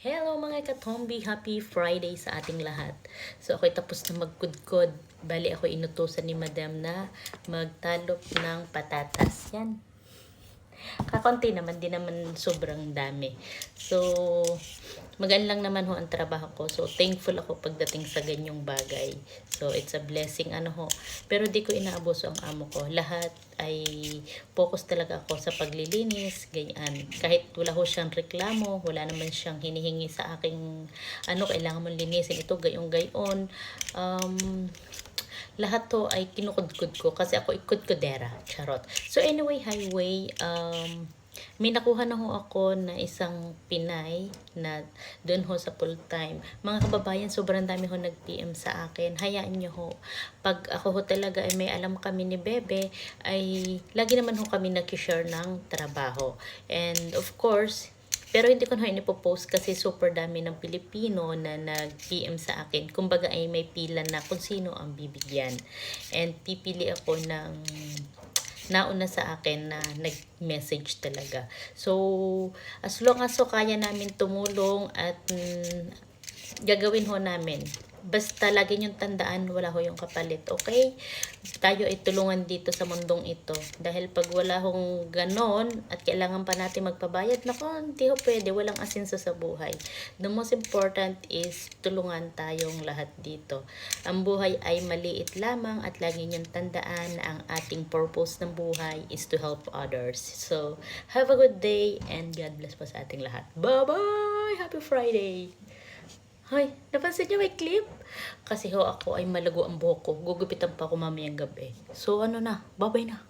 Hello mga katombi, happy Friday sa ating lahat. So ako'y tapos na magkudkod. Bali ako inutusan ni madam na magtalop ng patatas. Yan. Kakonti naman, di naman sobrang dami. So, magaan lang naman ho ang trabaho ko. So, thankful ako pagdating sa ganyong bagay. So, it's a blessing ano ho. Pero di ko inaabuso ang amo ko. Lahat ay focus talaga ako sa paglilinis, ganyan. Kahit wala ho siyang reklamo, wala naman siyang hinihingi sa aking ano, kailangan mong linisin ito, gayong gayon. Um, lahat to ay kinukudkud ko kasi ako ikudkudera. Charot. So anyway, highway, um, may nakuha na ho ako na isang Pinay na doon ho sa full time. Mga kababayan, sobrang dami ho nag-PM sa akin. Hayaan nyo ho. Pag ako ho talaga ay may alam kami ni Bebe, ay lagi naman ho kami nag-share ng trabaho. And of course, pero hindi ko na inipopost kasi super dami ng Pilipino na nag-PM sa akin. Kumbaga ay may pila na kung sino ang bibigyan. And pipili ako ng nauna sa akin na nag-message talaga. So, as long as so kaya namin tumulong at mm, gagawin ho namin. Basta lagi niyong tandaan, wala ho yung kapalit, okay? Tayo ay tulungan dito sa mundong ito. Dahil pag wala hong ganon at kailangan pa natin magpabayad, nako, hindi ho pwede, walang asenso sa buhay. The most important is tulungan tayong lahat dito. Ang buhay ay maliit lamang at lagi niyong tandaan na ang ating purpose ng buhay is to help others. So, have a good day and God bless po sa ating lahat. Bye-bye! Happy Friday! Hoy, napansin niyo may clip? Kasi ho ako ay malago ang buhok ko. Gugupitan pa ako mamayang gabi. So ano na, babay na.